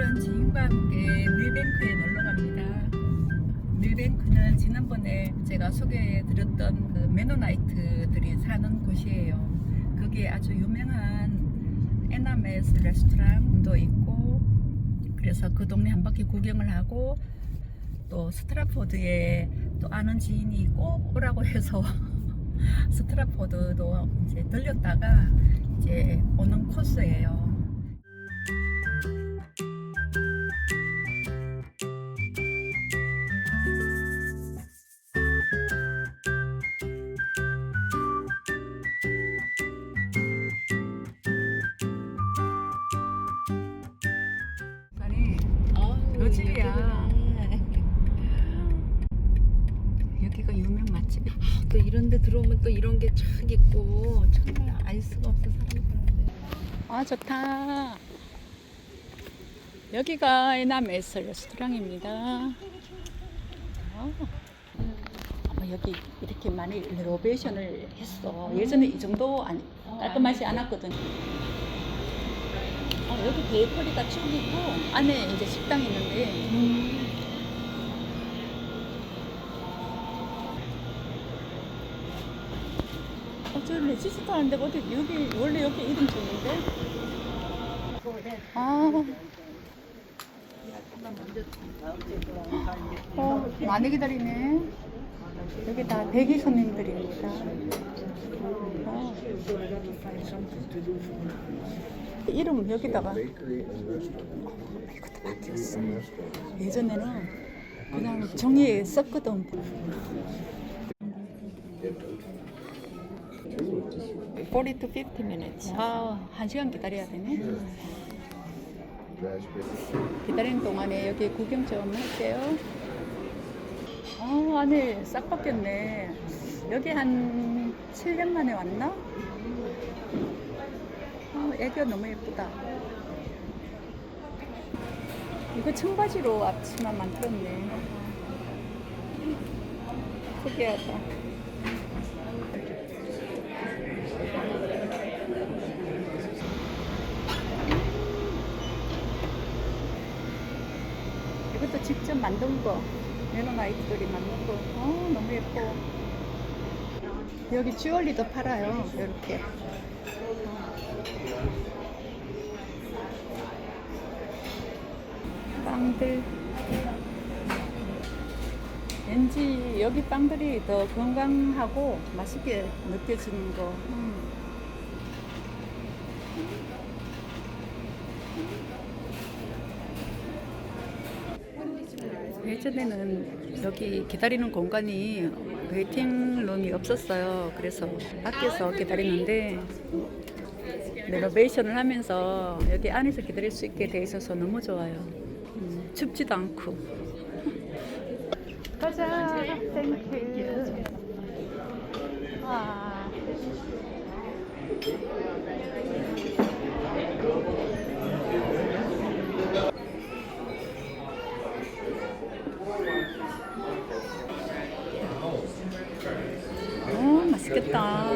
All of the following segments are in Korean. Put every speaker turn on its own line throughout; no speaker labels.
지인과 함께 밀뱅크에 놀러 갑니다. 밀뱅크는 지난번에 제가 소개해 드렸던 그 메노나이트들이 사는 곳이에요. 거기에 아주 유명한 에나메스 레스토랑도 있고 그래서 그 동네 한 바퀴 구경을 하고 또 스트라포드에 또 아는 지인이 꼭 오라고 해서 스트라포드도 이제 들렸다가 이제 오는 코스예요.
또 이런 데 들어오면 또 이런 게 쫙 있고 정말 알 수가 없어 사람이 사는데
아 좋다. 여기가 에나메스 레스토랑입니다. 아, 어머, 여기 이렇게 많이 레노베이션을 했어. 예전에 이 정도 아니, 깔끔하지 않았거든. 어, 여기 베이커리가 쭉 있고 안에 이제 식당이 있는데 어, 저 레지스트 하는데 어디 여기 원래 여기 이름 적는데? 아. 어, 많이 기다리네. 여기 다 대기 손님들입니다. 어. 이름 여기다가 이것도 바뀌었어. 예전에는 그냥 종이에 썼거든. 40 to 50 minutes. 아, 한 시간 기다려야 되네. 기다리는 동안에 여기 구경 좀 할게요. 아, 안에 싹 바뀌었네. 여기 한 7년 만에 왔나? 아, 애기가 너무 예쁘다. 이거 청바지로 앞치마 만들었네. 특이하다. 이것도 직접 만든 거. 메노나이트들이 만든 거. 어, 너무 예뻐. 여기 주얼리도 팔아요. 이렇게. 빵들. 왠지 여기 빵들이 더 건강하고 맛있게 느껴지는 거. 음. 예전에는 여기 기다리는 공간이 웨이팅 룸이 없었어요. 그래서 밖에서 기다리는데 레노베이션을 하면서 여기 안에서 기다릴 수 있게 돼 있어서 너무 좋아요. 음, 춥지도 않고. 가자. 땡큐. 와. 어, 맛있겠다.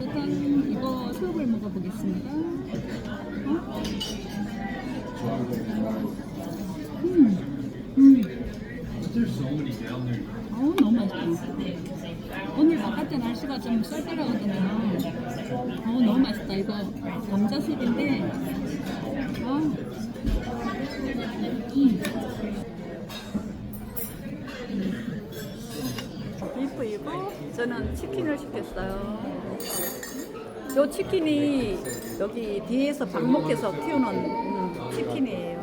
일단 이거 수육을 먹어보겠습니다. 어? 음, 음. 어, 너무 맛있다. 오늘 바깥에 날씨가 좀 쌀쌀하거든요. 어, 너무 맛있다. 이거 감자술인데, 아, 음. 비프 이고 저는 치킨을 시켰어요. 요 치킨이 여기 뒤에서 방목해서 키우는 음, 치킨이에요.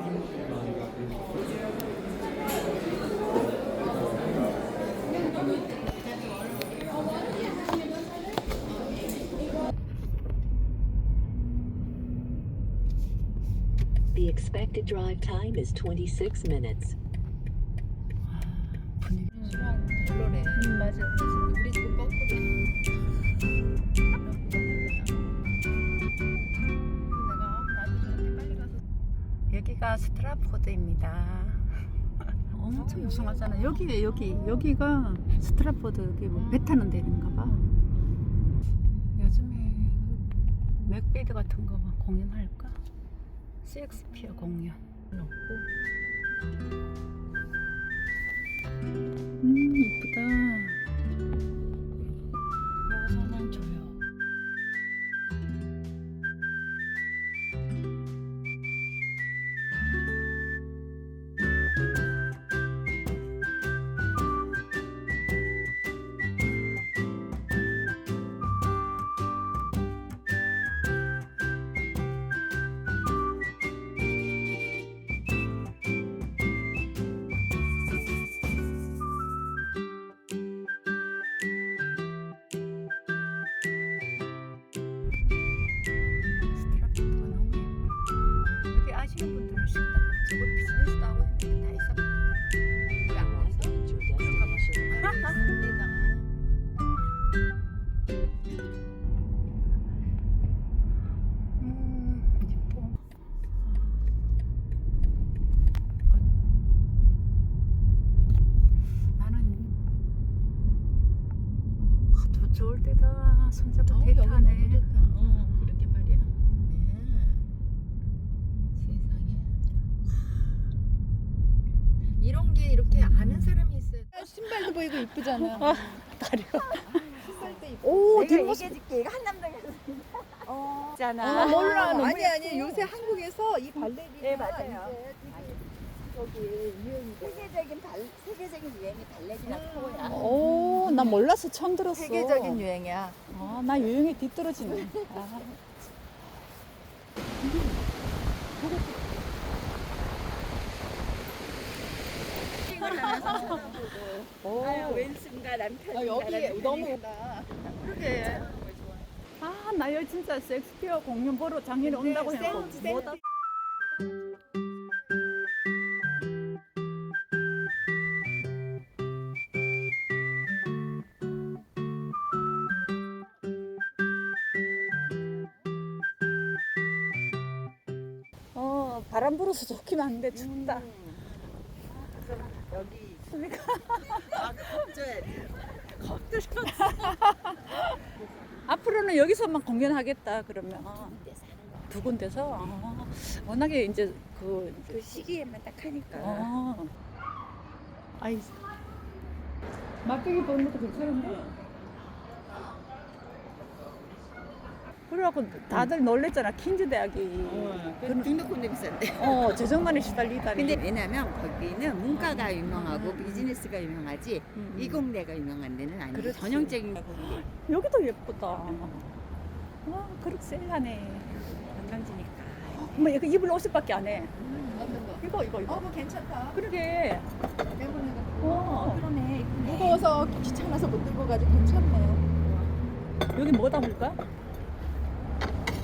The expected drive time is 26 minutes.
여기가 스트라포드입니다. 엄청 유성하잖아. 여기 여기 여기가 스트라포드 여기 뭐배 타는 데인가 봐. 요즘에 맥베드 같은 거막 공연할까? 셰익스피어 공연 넣고 좋을 때다 손잡고
어, 여기
데이트하네
너무 좋다. 어, 그러게 말이야. 음. 세상에. 이런 게 이렇게 아는 사람이 있어야 신발도 보이고 이쁘잖아.
아 다리가
신발도.
오 뒷모습
얘기해줄게. 이거 한남동에서
어,
아,
있잖아
몰라. 아니 아니 요새 한국에서 이 발레리나
네, 맞아요.
이제 저기 유행이 돼.
세계적인 발 세계적인 유행이 발레리나
음.
포야.
오, 나 몰라서 처음 들었어.
세계적인 유행이야.
아, 나 유행에 뒤떨어지네. 아. 오.
왼손과 남편.
아, 여기 너무
그러게.
아, 나 여기 진짜 섹스피어 공연 보러 작년에 온다고
센-
못 왔- 바람 불어서 좋긴 한데 춥다.
여기
그러니까
아, 겁줘야지.
앞으로는 여기서만 공연하겠다 그러면 두 군데서 아, 워낙에 이제 그
그 시기에만 딱 하니까.
아, 아이 막대기 보는 것도 괜찮은데? 그래갖고 다들 놀랬잖아 퀸즈 대학이
그 등록금도 비싼데.
어 재정난에 시달리다니
근데 왜냐면 거기는 문과가 유명하고 비즈니스가 유명하지
음.
이공대가 유명한 데는 아니고
그렇지.
전형적인
여기도 예쁘다 와 그렇게 셀하네
관광지니까.
뭐 이거 입을 옷밖에 안 해
어떤 거?
이거 이거 이거
어, 뭐 괜찮다.
그러게
거.
어
그러네.
무거워서 귀찮아서 못 들고 가지고 괜찮네.
여기 뭐 담을까?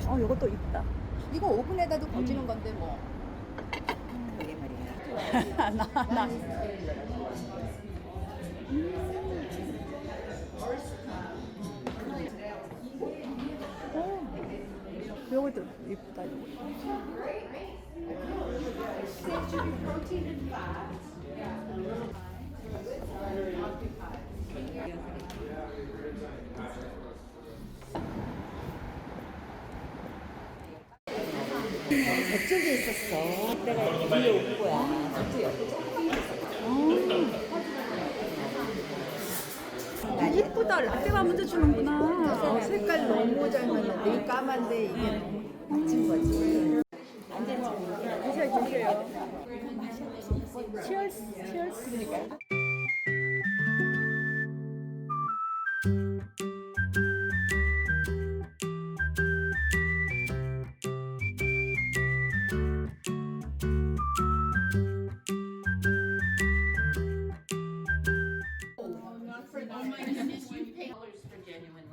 어 이것도 있다
이거 오븐에다도 거지는 건데 뭐.
그게 말이야.
나, 나. 오, 요것도 이쁘다, 요거.
저쪽에 있었어. 내가 위에 온 거야. 저쪽에
아, 이쁘다. 라떼가 먼저 주는구나.
어, 색깔 너무 잘 맞는데 이 까만데 이게
맞춘 거지.
드셔, 드셔요. 치얼스, 치얼스.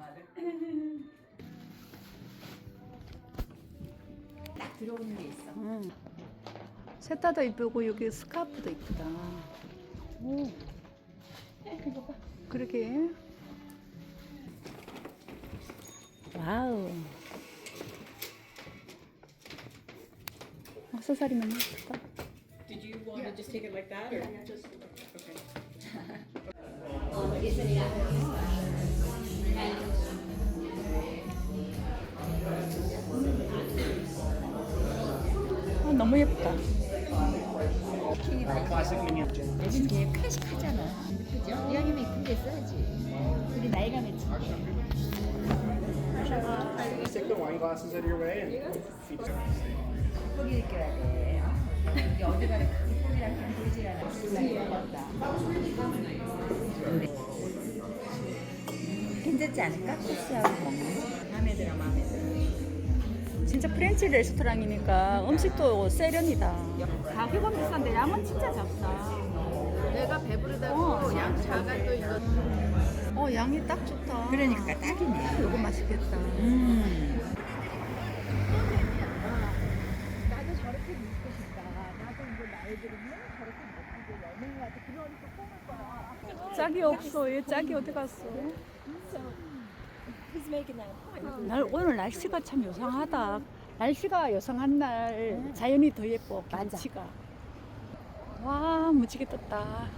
딱 들어오는 게 있어.
응. 세타도 이쁘고 여기 스카프도 이쁘다. 오. 그러게. 와우. 액세서리만 예쁘다. 아, 너무 예쁘다.
요즘 걔 클래식하잖아. 그죠? 이왕이면 이쁜 게 써야지. 우리 나이가
it.
이쁘게 느껴야 돼. 어디 이쁘게랑 좀 보이질 않아. 괜찮지 않을까? 코스하고 먹는 거? 마음에 들어, 마음에 들어.
진짜 프렌치 레스토랑이니까 음식도 세련이다. 가격은 비싼데 양은 진짜 작다.
내가 배부르다고
어.
양 작아 또 이거
어 양이 딱 좋다.
그러니까 딱이네.
이거 맛있겠다.
음.
나도 저렇게 먹고 싶다. 나도 이제 나이 들으면 저렇게 먹고 여행 가도 그러니까 꿈을 꿔.
짝이 없어. 얘 짝이 어디 갔어? 날 오늘 날씨가 참 요상하다. 날씨가 요상한 날 자연이 더 예뻐.
맞아.
경치가. 와 무지개 떴다.